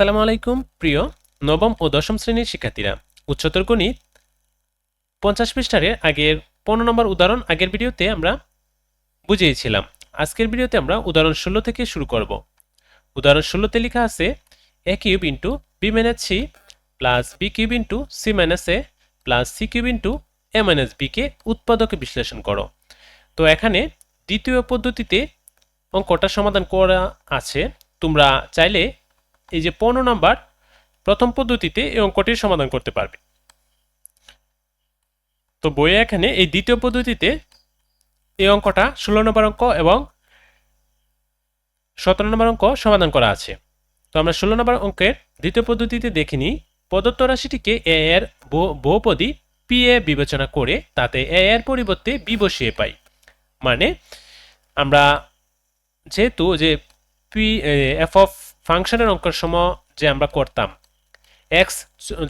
আসসালামু আলাইকুম, প্রিয় নবম ও দশম শ্রেণির শিক্ষার্থীরা। উচ্চতর গণিত পঞ্চাশ পৃষ্ঠারের আগের পনেরো নম্বর উদাহরণ আগের ভিডিওতে আমরা বুঝিয়েছিলাম। আজকের ভিডিওতে আমরা উদাহরণ ষোলো থেকে শুরু করব। উদাহরণ ষোলোতে লেখা আছে, a cube into b minus c plus b cube into c minus a plus c cube into a minus বিকে উৎপাদকে বিশ্লেষণ করো। তো এখানে দ্বিতীয় পদ্ধতিতে অঙ্কটা সমাধান করা আছে। তোমরা চাইলে এই যে পনেরো নাম্বার, প্রথম পদ্ধতিতে এই অঙ্কটির সমাধান করতে পারবে। তো বইয়ে এখানে এই দ্বিতীয় পদ্ধতিতে এই অঙ্কটা ষোলো নম্বর অঙ্ক এবং সতেরো নম্বর অঙ্ক সমাধান করা আছে। তো আমরা ষোলো নম্বর অঙ্কের দ্বিতীয় পদ্ধতিতে দেখিনি, প্রদত্ত রাশিটিকে এ এর বহু- বহুপদী পি এ বিবেচনা করে তাতে এ এর পরিবর্তে বি বসিয়ে পাই। মানে আমরা যেহেতু যে পি এফ অফ ফাংশনের অঙ্কের সময় যে আমরা করতাম এক্স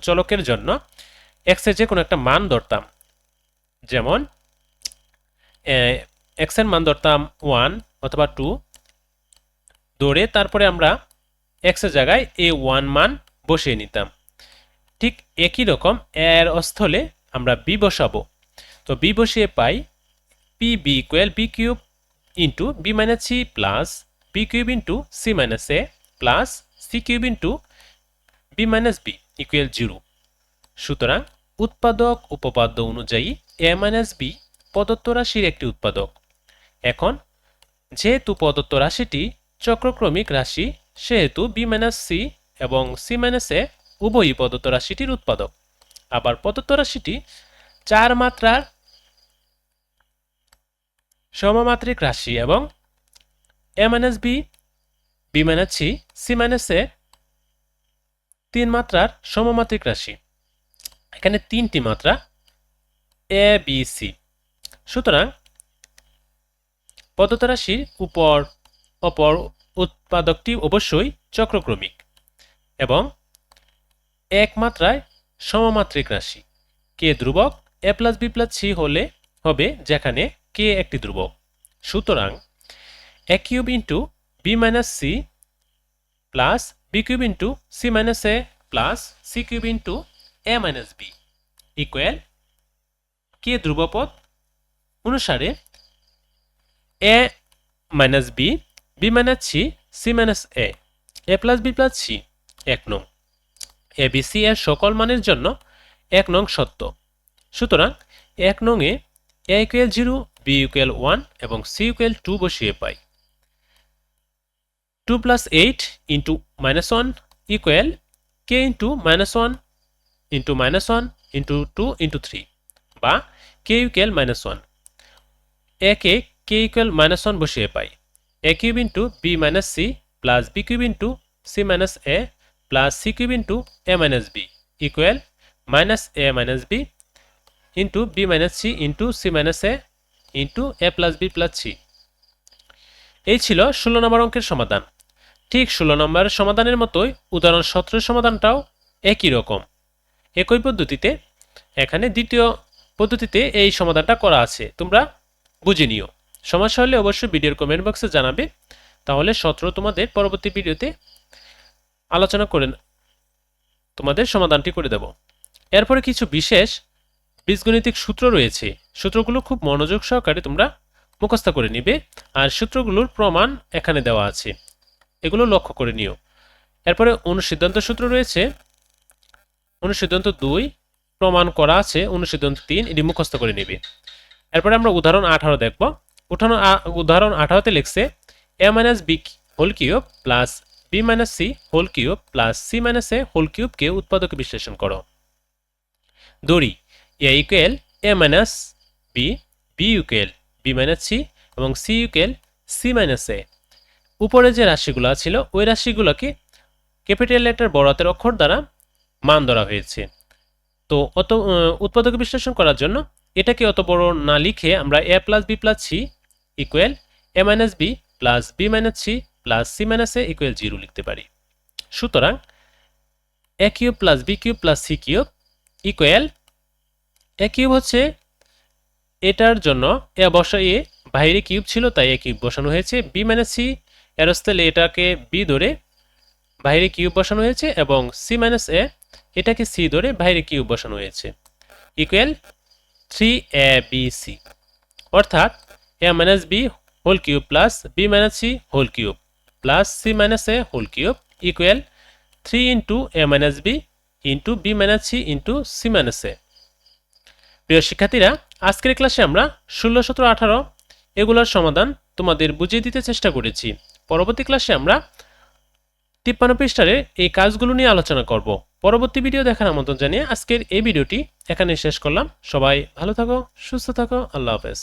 চলকের জন্য এক্সের যে কোনো একটা মান ধরতাম। যেমন এক্সের মান ধরতাম ওয়ান অথবা টু ধরে তারপরে আমরা এক্সের জায়গায় এ ওয়ান মান বসিয়ে নিতাম। ঠিক একই রকম এর স্থলে আমরা বি বসাবো। তো বি বসিয়ে পাই p b equal b cube into b minus c plus b cube into c minus a plus c cube into b minus b equal zero সুতরাং উৎপাদক উপপাদ্য অনুযায়ী এ মাইনাস বি প্রদত্ত রাশির একটি উৎপাদক। এখন যেহেতু প্রদত্ত রাশিটি চক্রক্রমিক রাশি, সেহেতু বি মাইনাস সি এবং সি মাইনাস এ উভয়ই প্রদত্ত রাশিটির উৎপাদক। আবার প্রদত্ত রাশিটি চার মাত্রার সমমাত্রিক রাশি এবং a minus b b minus c c minus a তিন মাত্রার সমমাত্রিক রাশি। এখানে তিনটি মাত্রা এ বি সি সুতরাং পদত রাশির উপর, অপর উৎপাদকটি অবশ্যই চক্রক্রমিক এবং এক মাত্রায় সমমাত্রিক রাশি। কে ধ্রুবক a plus b plus c হলে হবে যেখানে কে একটি ধ্রুবক। সুতরাং a cube into b minus c plus b cube into c minus a plus c cube into a minus b equal k ধ্রুবপদ? অনুসারে a minus b b minus c c minus a a plus b plus c এক নং। এ b C এর সকল মানের জন্য এক নং সত্য। সুতরাং এক নং এ a equal zero b equal one এবং সি ইকুয়াল টু বসিয়ে পাই। Two plus eight into minus one equal k into minus one into minus one into two into three বা কে ইকুয়াল মাইনাস ওয়ান একে K equal minus one বসিয়ে পাই। A cube into b minus c plus b cube into c minus a plus c cube into a minus b equal minus a minus b into b minus c into c minus a into a plus b plus c এই ছিল ষোলো নম্বর অঙ্কের সমাধান। ঠিক ষোলো নম্বরের সমাধানের মতোই উদাহরণ সতেরোর সমাধানটাও একই রকম। একই পদ্ধতিতে, এখানে দ্বিতীয় পদ্ধতিতে এই সমাধানটা করা আছে। তোমরা বুঝে নিও। সমস্যা হলে অবশ্যই ভিডিওর কমেন্ট বক্সে জানাবে। তাহলে সতেরো তোমাদের পরবর্তী ভিডিওতে আলোচনা করে তোমাদের সমাধানটি করে দেব। এরপরে কিছু বিশেষ বীজগণিতিক সূত্র রয়েছে। সূত্রগুলো খুব মনোযোগ সহকারে তোমরা মুখস্থ করে নিবে। আর সূত্রগুলোর প্রমাণ এখানে দেওয়া আছে। এগুলো লক্ষ্য করে নিও। এরপরে অনুসিদ্ধান্ত সূত্র রয়েছে, অনুসিদ্ধান্ত দুই, প্রমাণ করা আছে, অনুসিদ্ধান্ত তিন, এটি মুখস্থ করে নিবে। এরপরে আমরা উদাহরণ আঠারো দেখব। উঠানো উদাহরণ আঠারোতে লিখছে, a minus b whole cube plus b minus c whole cube plus c minus a whole কিউবকে উৎপাদকে বিশ্লেষণ করো। দড়ি a equal a minus b b equal b minus c এবং c equal c minus a. উপরে যে রাশিগুলো ছিল, ওই রাশিগুলোকে capital letter বড় অক্ষর দ্বারা মান ধরা হয়েছে। তো অত উৎপাদক বিশ্লেষণ করার জন্য এটাকে অত বড় না লিখে আমরা a plus b plus c equal a minus b plus b minus c plus c minus a equal zero লিখতে পারি। সুতরাং a cube plus b cube plus c cube equal a cube হচ্ছে এটার জন্য এ বসাইয়ে বাইরে কিউব ছিল, তাই এ cube বসানো হয়েছে। বি মাইনাস সি এর স্থলে এটাকে বি ধরে বাইরে কিউব বসানো হয়েছে এবং সি মাইনাস এ এটাকে সি ধরে বাইরে কিউব বসানো হয়েছে। Equal three a b c অর্থাৎ a minus b whole cube plus b minus c whole cube plus c minus a whole cube equal three into a minus b into b minus c into c minus a প্রিয় শিক্ষার্থীরা, আজকের ক্লাসে আমরা ষোলো, সতেরো, আঠারো এগুলোর সমাধান তোমাদের বুঝিয়ে দিতে চেষ্টা করেছি। পরবর্তী ক্লাসে আমরা তিপ্পান্ন পৃষ্ঠারে এই কাজগুলো নিয়ে আলোচনা করব। পরবর্তী ভিডিও দেখার আমন্ত্রণ জানিয়ে আজকের এই ভিডিওটি এখানে শেষ করলাম। সবাই ভালো থাকো, সুস্থ থাকো, আল্লাহ হাফেজ।